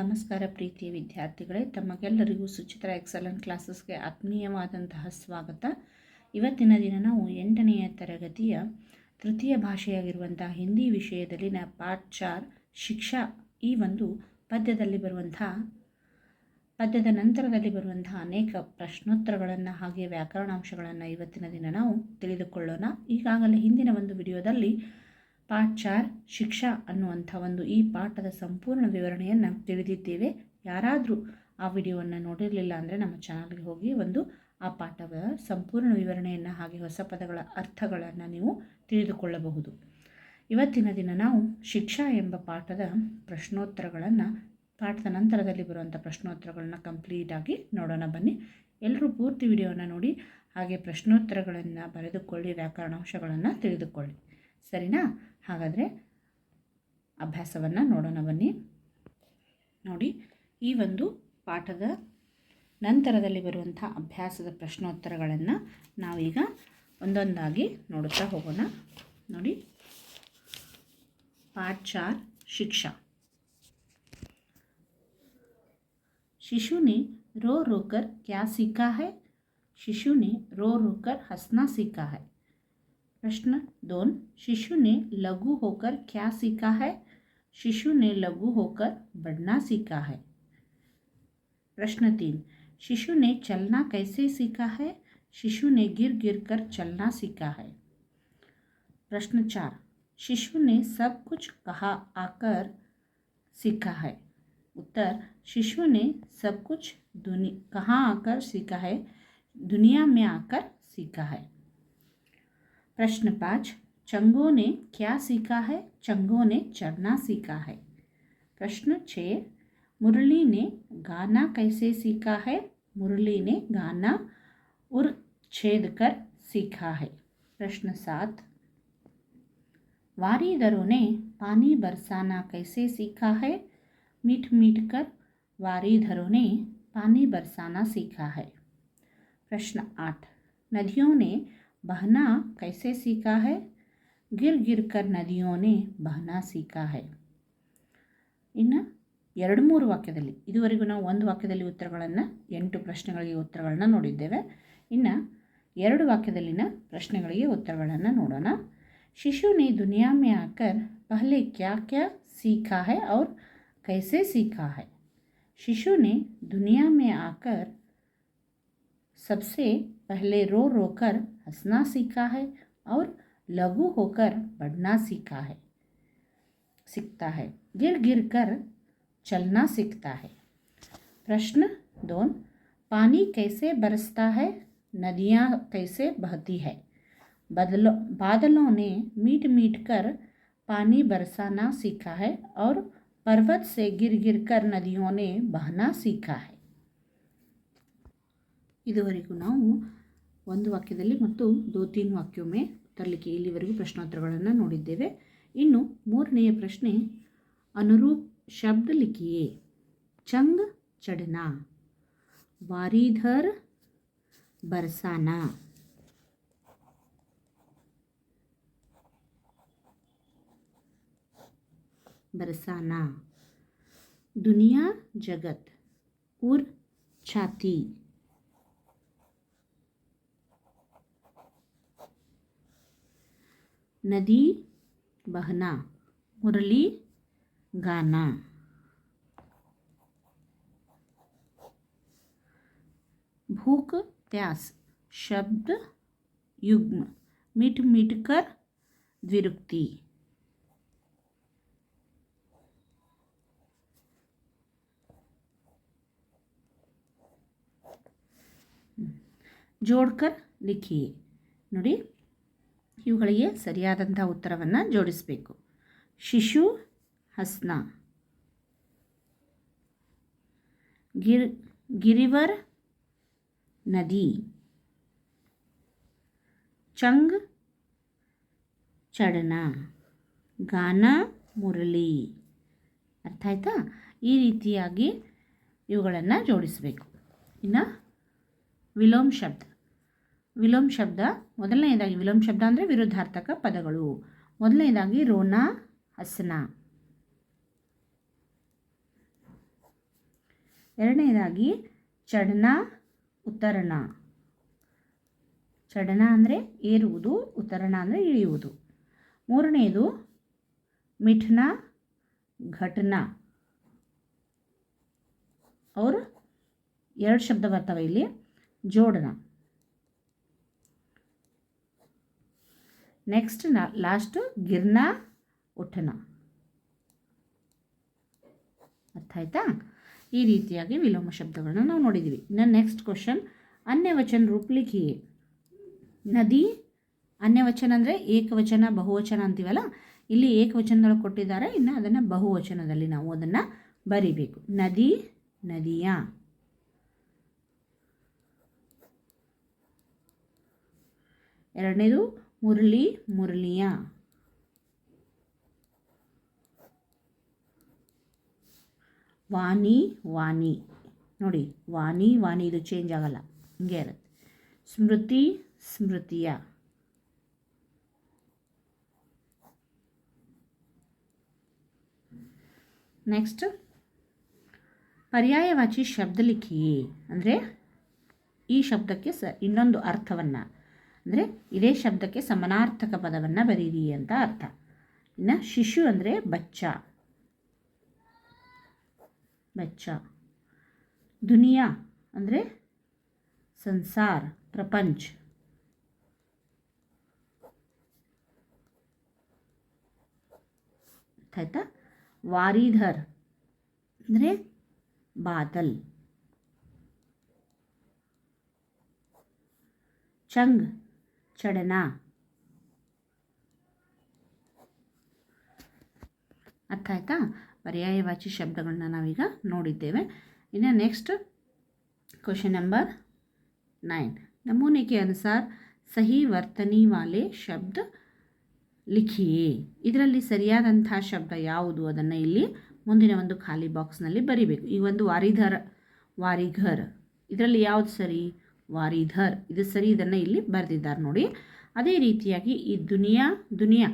ನಮಸ್ಕಾರ ಪ್ರೀತಿಯ ವಿದ್ಯಾರ್ಥಿಗಳೇ, ತಮಗೆಲ್ಲರಿಗೂ ಸುಚಿತ್ರ ಎಕ್ಸಲೆಂಟ್ ಕ್ಲಾಸಸ್ಗೆ ಆತ್ಮೀಯವಾದಂತಹ ಸ್ವಾಗತ. ಇವತ್ತಿನ ದಿನ ನಾವು ಎಂಟನೆಯ ತರಗತಿಯ ತೃತೀಯ ಭಾಷೆಯಾಗಿರುವಂತಹ ಹಿಂದಿ ವಿಷಯದಲ್ಲಿನ ಪಾಠ ಚಾರ್, ಶಿಕ್ಷಾ, ಈ ಒಂದು ಪದ್ಯದಲ್ಲಿ ಬರುವಂತಹ, ಪದ್ಯದ ನಂತರದಲ್ಲಿ ಬರುವಂತಹ ಅನೇಕ ಪ್ರಶ್ನೋತ್ತರಗಳನ್ನು ಹಾಗೆ ವ್ಯಾಕರಣಾಂಶಗಳನ್ನು ಇವತ್ತಿನ ದಿನ ನಾವು ತಿಳಿದುಕೊಳ್ಳೋಣ. ಈಗಾಗಲೇ ಹಿಂದಿನ ಒಂದು ವಿಡಿಯೋದಲ್ಲಿ ಪಾಠ ಚಾರ್ ಶಿಕ್ಷಾ ಅನ್ನುವಂಥ ಒಂದು ಈ ಪಾಠದ ಸಂಪೂರ್ಣ ವಿವರಣೆಯನ್ನು ತಿಳಿದಿದ್ದೇವೆ. ಯಾರಾದರೂ ಆ ವಿಡಿಯೋವನ್ನು ನೋಡಿರಲಿಲ್ಲ ಅಂದರೆ ನಮ್ಮ ಚಾನಲ್ಗೆ ಹೋಗಿ ಒಂದು ಆ ಪಾಠದ ಸಂಪೂರ್ಣ ವಿವರಣೆಯನ್ನು ಹಾಗೆ ಹೊಸ ಪದಗಳ ಅರ್ಥಗಳನ್ನು ನೀವು ತಿಳಿದುಕೊಳ್ಳಬಹುದು. ಇವತ್ತಿನ ದಿನ ನಾವು ಶಿಕ್ಷಾ ಎಂಬ ಪಾಠದ ಪ್ರಶ್ನೋತ್ತರಗಳನ್ನು, ಪಾಠದ ನಂತರದಲ್ಲಿ ಬರುವಂಥ ಪ್ರಶ್ನೋತ್ತರಗಳನ್ನ ಕಂಪ್ಲೀಟಾಗಿ ನೋಡೋಣ ಬನ್ನಿ. ಎಲ್ಲರೂ ಪೂರ್ತಿ ವಿಡಿಯೋನ ನೋಡಿ ಹಾಗೆ ಪ್ರಶ್ನೋತ್ತರಗಳನ್ನು ಬರೆದುಕೊಳ್ಳಿ, ವ್ಯಾಕರಣಾಂಶಗಳನ್ನು ತಿಳಿದುಕೊಳ್ಳಿ. ಸರಿನಾ ಹಾಗಾದರೆ ಅಭ್ಯಾಸವನ್ನು ನೋಡೋಣ ಬನ್ನಿ ನೋಡಿ ಈ ಒಂದು ಪಾಠದ ನಂತರದಲ್ಲಿ ಬರುವಂಥ ಅಭ್ಯಾಸದ ಪ್ರಶ್ನೋತ್ತರಗಳನ್ನು ನಾವೀಗ ಒಂದೊಂದಾಗಿ ನೋಡುತ್ತಾ ಹೋಗೋಣ ನೋಡಿ पाठ चार शिक्षा शिशु ने रो रो कर क्या सीखा है शिशु ने रो रो कर हंसना सीखा है प्रश्न दोन, शिशु ने लघु होकर क्या सीखा है? शिशु ने लघु होकर बढ़ना सीखा है। प्रश्न तीन, शिशु ने चलना कैसे सीखा है? शिशु ने गिर गिर कर चलना सीखा है। प्रश्न चार, शिशु ने सब कुछ कहा आकर सीखा है। उत्तर, शिशु ने सब कुछ दुनि, कहाँ आकर सीखा है? दुनिया में आकर सीखा है। प्रश्न पाँच, चंगो ने क्या सीखा है? चंगो ने चढ़ना सीखा है। प्रश्न छः मुरली ने गाना कैसे सीखा है? मुरली ने गाना उर छेद कर सीखा है। प्रश्न सात, वारीदरों ने पानी बरसाना कैसे सीखा है? मीठ मीठ कर वारीधरों ने पानी बरसाना सीखा है। प्रश्न आठ, नदियों ने बहना कैसे सीखा है गिर गिर कर नदियों ने बहना सीखा है ಇನ್ನು ಎರಡು ಮೂರು ವಾಕ್ಯದಲ್ಲಿ ಇದುವರೆಗೂ ನಾವು ಒಂದು ವಾಕ್ಯದಲ್ಲಿ ಉತ್ತರಗಳನ್ನು ಎಂಟು ಪ್ರಶ್ನೆಗಳಿಗೆ ಉತ್ತರಗಳನ್ನ ನೋಡಿದ್ದೇವೆ ಇನ್ನು ಎರಡು ವಾಕ್ಯದಲ್ಲಿನ ಪ್ರಶ್ನೆಗಳಿಗೆ ಉತ್ತರಗಳನ್ನು ನೋಡೋಣ शिशु ने दुनिया में आकर पहले क्या क्या सीखा है और कैसे सीखा है शिशु ने दुनिया में आकर सबसे पहले रो रो कर हंसना सीखा है और लघु होकर बढ़ना सीखा है सीखता है गिर गिर कर चलना सीखता है प्रश्न दोन पानी कैसे बरसता है नदियाँ कैसे बहती है बदलों बादलों ने मीट मीट कर पानी बरसाना सीखा है और पर्वत से गिर गिर कर नदियों ने बहना सीखा है ಇದುವರೆಗೂ ನಾವು ಒಂದು ವಾಕ್ಯದಲ್ಲಿ ಮತ್ತು ದೋ ತೀನ್ ವಾಕ್ಯೊಮ್ಮೆ ತರಲಿಕ್ಕೆ ಇಲ್ಲಿವರೆಗೂ ಪ್ರಶ್ನೋತ್ತರಗಳನ್ನು ನೋಡಿದ್ದೇವೆ ಇನ್ನು ಮೂರನೆಯ ಪ್ರಶ್ನೆ ಅನುರೂಪ್ ಶಬ್ದ ಲಿಖಿಯೇ ಚಂಗ್ ಚಡನಾ ವಾರಿಧರ್ ಬರ್ಸಾನಾ बरसाना दुनिया जगत उर छाती नदी बहना, मुरली गाना। भूख, प्यास, शब्द, युग्म मिट मिट कर द्विरुक्ति। जोड़कर लिखिए नोड़ी ಇವುಗಳಿಗೆ ಸರಿಯಾದಂಥ ಉತ್ತರವನ್ನು ಜೋಡಿಸಬೇಕು. ಶಿಶು ಹಸ್ನ. ಗಿರ್, ಗಿರಿವರ್ ನದಿ. ಚಂಗ್ ಚಡನ. ಗಾನ ಮುರಳಿ. ಅರ್ಥ ಆಯ್ತಾ? ಈ ರೀತಿಯಾಗಿ ಇವುಗಳನ್ನು ಜೋಡಿಸಬೇಕು. ಇನ್ನು ವಿಲೋಮ್ ಶಬ್ದ. ವಿಲೋಮ್ ಶಬ್ದ. ಮೊದಲನೆಯದಾಗಿ ವಿಲೋಮ ಶಬ್ದ ಅಂದರೆ ವಿರುದ್ಧಾರ್ಥಕ ಪದಗಳು. ಮೊದಲನೆಯದಾಗಿ ರೋಣ ಹಸನ. ಎರಡನೇದಾಗಿ ಚಡನ, ಉತ್ತರಣ. ಚಡನ ಅಂದರೆ ಏರುವುದು, ಉತ್ತರಣ ಅಂದರೆ ಇಳಿಯುವುದು. ಮೂರನೆಯದು ಮಿಠನ, ಘಟನ. ಅವರು ಎರಡು ಶಬ್ದ ಬರ್ತವೆ ಇಲ್ಲಿ. ಜೋಡನ. ನೆಕ್ಸ್ಟ್ ನಾ ಲಾಸ್ಟು ಗಿರ್ನ ಉಠನ ಅರ್ಥ ಆಯ್ತಾ? ಈ ರೀತಿಯಾಗಿ ವಿಲೋಮ ಶಬ್ದಗಳನ್ನ ನಾವು ನೋಡಿದ್ದೀವಿ ಇನ್ನು ನೆಕ್ಸ್ಟ್ ಕ್ವಶನ್ ಅನ್ಯವಚನ ರೂಪ್ ನದಿ, ಅನ್ಯವಚನ ಅಂದರೆ ಏಕವಚನ, ಬಹುವಚನ ಅಂತೀವಲ್ಲ? ಇಲ್ಲಿ ಏಕವಚನದೊಳಗೆ ಕೊಟ್ಟಿದ್ದಾರೆ, ಇನ್ನು ಅದನ್ನು ಬಹುವಚನದಲ್ಲಿ ನಾವು ಅದನ್ನು ಬರಿಬೇಕು. ನದಿ, ನದಿಯ. ಎರಡನೇದು ಮುರಳಿ ಮುರಳಿಯ. ವಾಣಿ ವಾಣಿ ನೋಡಿ ವಾಣಿ ವಾಣಿ ಇದು ಚೇಂಜ್ ಆಗಲ್ಲ. ಹಿಂಗೆ ಇರುತ್ತೆ. ಸ್ಮೃತಿ ಸ್ಮೃತಿಯ. ನೆಕ್ಸ್ಟ್ ಪರ್ಯಾಯವಾಚಿ ಶಬ್ದಲಿಖಿ ಅಂದರೆ ಈ ಶಬ್ದಕ್ಕೆ ಸ ಇನ್ನೊಂದು ಅರ್ಥವನ್ನು. ಅಂದರೆ ಇದೇ ಶಬ್ದಕ್ಕೆ ಸಮಾನಾರ್ಥಕ ಪದವನ್ನು ಬರೀರಿ ಅಂತ ಅರ್ಥ. ಇನ್ನು ಶಿಶು ಅಂದರೆ ಬಚ್ಚ. ಬಚ್ಚ. ದುನಿಯಾ ಅಂದರೆ ಸಂಸಾರ, ಪ್ರಪಂಚ. ಆಯ್ತಾ? ವಾರಿಧರ್ ಅಂದರೆ ಬಾದಲ್. ಚಂಗ್ ಚಡನ ಅರ್ಥ ಆಯ್ತಾ ಪರ್ಯಾಯವಾಚಿ ಶಬ್ದಗಳನ್ನ ನಾವೀಗ ನೋಡಿದ್ದೇವೆ ಇನ್ನು ನೆಕ್ಸ್ಟ್ ಕ್ವಶನ್ ನಂಬರ್ नाइन नमूने के अनुसार ಸಹಿ ವರ್ತನಿ ವಾಲೆ ಶಬ್ದ ಲಿಖಿಯೇ ಇದರಲ್ಲಿ ಸರಿಯಾದಂಥ ಶಬ್ದ ಯಾವುದು ಅದನ್ನು ಇಲ್ಲಿ ಮುಂದಿನ ಒಂದು ಖಾಲಿ ಬಾಕ್ಸ್ನಲ್ಲಿ ಬರಿಬೇಕು ಈ ಒಂದು ವಾರಿಧರ್ ವಾರಿಘರ್ ಇದರಲ್ಲಿ ಯಾವುದು ಸರಿ ವಾರಿಧರ್. ಇದು ಸರಿ, ಇದನ್ನು ಇಲ್ಲಿ ಬರೆದಿದ್ದಾರೆ ನೋಡಿ. ಅದೇ ರೀತಿಯಾಗಿ ಈ ದುನಿಯಾ ದುನಿಯಾ,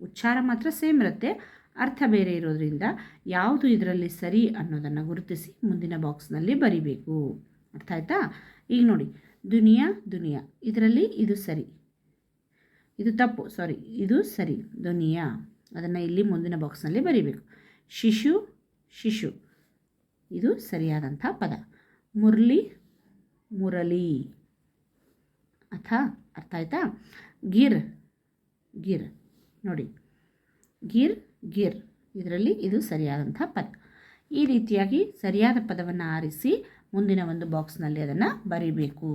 ಉಚ್ಚಾರ ಮಾತ್ರ ಸೇಮ್ ಇರುತ್ತೆ. ಅರ್ಥ ಬೇರೆ ಇರೋದ್ರಿಂದ ಯಾವುದು ಇದರಲ್ಲಿ ಸರಿ ಅನ್ನೋದನ್ನು ಗುರುತಿಸಿ ಮುಂದಿನ ಬಾಕ್ಸ್ನಲ್ಲಿ ಬರಿಬೇಕು. ಅರ್ಥ ಆಯ್ತಾ? ಈಗ ನೋಡಿ, ದುನಿಯಾ ದುನಿಯಾ, ಇದರಲ್ಲಿ ಇದು ಸರಿ. ಇದು ತಪ್ಪು, ಸಾರಿ, ಇದು ಸರಿ. ದುನಿಯಾ, ಅದನ್ನು ಇಲ್ಲಿ ಮುಂದಿನ ಬಾಕ್ಸ್ನಲ್ಲಿ ಬರಿಬೇಕು. ಶಿಶು ಶಿಶು, ಇದು ಸರಿಯಾದಂಥ ಪದ. ಮುರಳಿ ಮುರಳಿ ಅಥ ಅರ್ಥ ಆಯ್ತಾ ಗಿರ್ ಗಿರ್ ನೋಡಿ ಗಿರ್ ಗಿರ್ ಇದರಲ್ಲಿ ಇದು ಸರಿಯಾದಂಥ ಪದ ಈ ರೀತಿಯಾಗಿ ಸರಿಯಾದ ಪದವನ್ನು ಆರಿಸಿ ಮುಂದಿನ ಒಂದು ಬಾಕ್ಸ್ನಲ್ಲಿ ಅದನ್ನು ಬರೀಬೇಕು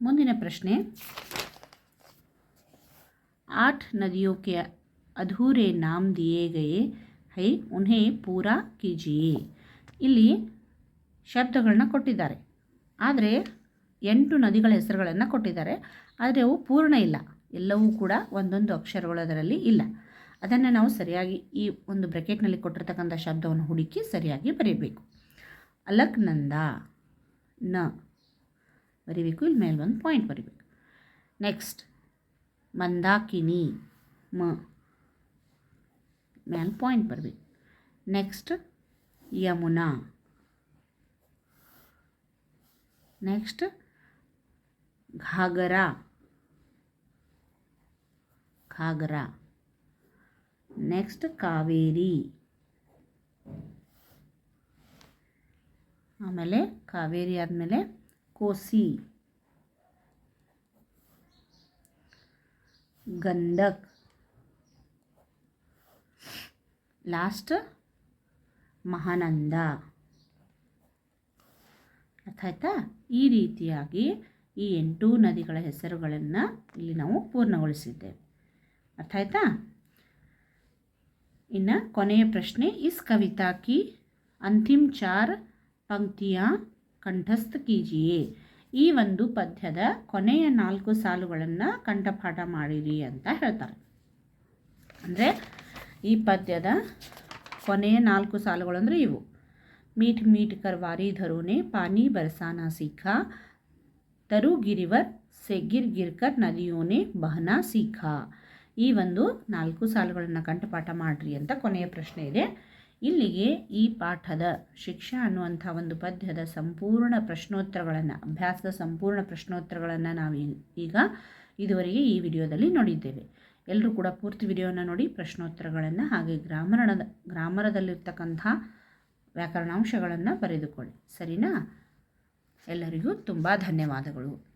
ಮುಂದಿನ ಪ್ರಶ್ನೆ आठ नदियों के अधूरे नाम दिए गए है उन्हें पूरा कीजिए ಇಲ್ಲಿ ಶಬ್ದಗಳನ್ನ ಕೊಟ್ಟಿದ್ದಾರೆ ಆದರೆ ಎಂಟು ನದಿಗಳ ಹೆಸರುಗಳನ್ನು ಕೊಟ್ಟಿದ್ದಾರೆ. ಆದರೆ ಅವು ಪೂರ್ಣ ಇಲ್ಲ. ಎಲ್ಲವೂ ಕೂಡ ಒಂದೊಂದು ಅಕ್ಷರಗಳು ಅದರಲ್ಲಿ ಇಲ್ಲ. ಅದನ್ನು ನಾವು ಸರಿಯಾಗಿ ಈ ಒಂದು ಬ್ರೆಕೆಟ್ನಲ್ಲಿ ಕೊಟ್ಟಿರ್ತಕ್ಕಂಥ ಶಬ್ದವನ್ನು ಹುಡುಕಿ ಸರಿಯಾಗಿ ಬರೀಬೇಕು. ಅಲಕ್ನಂದ ನ ಬರೀಬೇಕು ಇಲ್ಲಿ ಮೇಲೆ ಒಂದು ಪಾಯಿಂಟ್ ಬರೀಬೇಕು. ನೆಕ್ಸ್ಟ್, ಮಂದಾಕಿನಿ ಮ ಮೇಲೆ ಪಾಯಿಂಟ್ ಬರಬೇಕು. Next, Yamuna next ಘಾಗರ ಘಾಗರ next Kaveri ಆಮೇಲೆ ಕಾವೇರಿ ಆದಮೇಲೆ ಕೋಸಿ ಗಂಧಕ್ ಲಾಸ್ಟ್ ಮಹಾನಂದ ಅರ್ಥ ಆಯ್ತಾ? ಈ ರೀತಿಯಾಗಿ ಈ ಎಂಟು ನದಿಗಳ ಹೆಸರುಗಳನ್ನು ಇಲ್ಲಿ ನಾವು ಪೂರ್ಣಗೊಳಿಸಿದ್ದೇವೆ. ಅರ್ಥ ಆಯ್ತಾ? ಇನ್ನು ಕೊನೆಯ ಪ್ರಶ್ನೆ, ಇಸ್ ಕವಿತಾ ಕಿ ಅಂತಿಮ್ ಚಾರ್ ಪಂಕ್ತಿಯ ಕಂಠಸ್ಥ ಕೀಜಿಯೇ? ಈ ಒಂದು ಪದ್ಯದ ಕೊನೆಯ ನಾಲ್ಕು ಸಾಲುಗಳನ್ನು ಕಂಠಪಾಠ ಮಾಡಿರಿ ಅಂತ ಹೇಳ್ತಾರೆ. ಅಂದರೆ ಈ ಪದ್ಯದ ಕೊನೆಯ ನಾಲ್ಕು ಸಾಲುಗಳು ಅಂದರೆ ಇವು. ಮೀಠ್ ಮೀಠ್ पानी ಧರೋನೆ ಪಾನಿ तरु गिरीवर ತರು ಗಿರಿವರ್ कर ಗಿರ್ಕರ್ ನದಿಯೋನೆ ಬಹನಾ सीखा। ಈ ಒಂದು ನಾಲ್ಕು ಸಾಲುಗಳನ್ನು ಕಂಠಪಾಠ ಮಾಡಿರಿ ಅಂತ ಕೊನೆಯ ಪ್ರಶ್ನೆ ಇದೆ. ಇಲ್ಲಿಗೆ ಈ ಪಾಠದ ಶಿಕ್ಷೆ ಅನ್ನುವಂಥ ಒಂದು ಪದ್ಯದ ಸಂಪೂರ್ಣ ಪ್ರಶ್ನೋತ್ತರಗಳನ್ನು, ಅಭ್ಯಾಸದ ಸಂಪೂರ್ಣ ಪ್ರಶ್ನೋತ್ತರಗಳನ್ನು ನಾವು ಈಗ ಇದುವರೆಗೆ ಈ ವಿಡಿಯೋದಲ್ಲಿ ನೋಡಿದ್ದೇವೆ. ಎಲ್ಲರೂ ಕೂಡ ಪೂರ್ತಿ ವಿಡಿಯೋನ ನೋಡಿ ಪ್ರಶ್ನೋತ್ತರಗಳನ್ನು ಹಾಗೆ ಗ್ರಾಮರಣದ ಗ್ರಾಮರದಲ್ಲಿರ್ತಕ್ಕಂಥ ವ್ಯಾಕರಣಾಂಶಗಳನ್ನು ಬರೆದುಕೊಳ್ಳಿ. ಸರಿನಾ? ಎಲ್ಲರಿಗೂ ತುಂಬ ಧನ್ಯವಾದಗಳು.